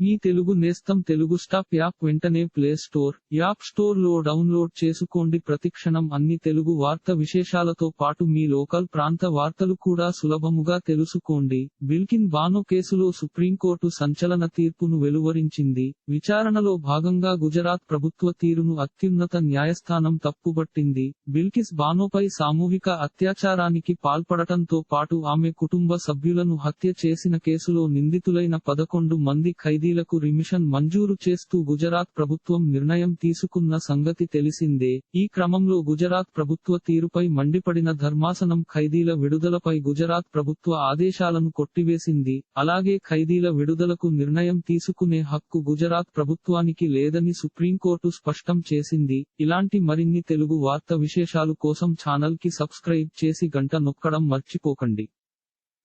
మీ తెలుగు నేస్తం Telugu stop app వెంటనే play store app స్టోర్లో డౌన్లోడ్ చేసుకోండి. ప్రతిక్షణం అన్ని తెలుగు వార్త విశేషాలతో పాటు మీ లోకల్ ప్రాంత వార్తలు కూడా సులభముగా తెలుసుకోండి. బిల్కిన్ బానో కేసులో సుప్రీంకోర్టు సంచలన తీర్పును వెలువరించింది. విచారణలో భాగంగా గుజరాత్ ప్రభుత్వ తీరును అత్యున్నత న్యాయస్థానం తప్పుబట్టింది బిల్కిస్ బానోపై సామూహిక అత్యాచారానికి పాల్పడటంతో పాటు ఆమె కుటుంబ సభ్యులను హత్య చేసిన కేసులో నిందితులైన పదకొండు మంది ఖైదీ ఖైదీలకు రిమిషన్ మంజూరు చేస్తూ గుజరాత్ ప్రభుత్వం నిర్ణయం తీసుకున్న సంగతి తెలిసిందే. ఈ క్రమంలో గుజరాత్ ప్రభుత్వ తీరుపై మండిపడిన ధర్మాసనం ఖైదీల విడుదలపై గుజరాత్ ప్రభుత్వ ఆదేశాలను కొట్టివేసింది. అలాగే ఖైదీల విడుదలకు నిర్ణయం తీసుకునే హక్కు గుజరాత్ ప్రభుత్వానికి లేదని సుప్రీంకోర్టు స్పష్టం చేసింది. ఇలాంటి మరిన్ని తెలుగు వార్త విశేషాలు కోసం ఛానల్కి సబ్స్క్రైబ్ చేసి గంట నొక్కడం మర్చిపోకండి.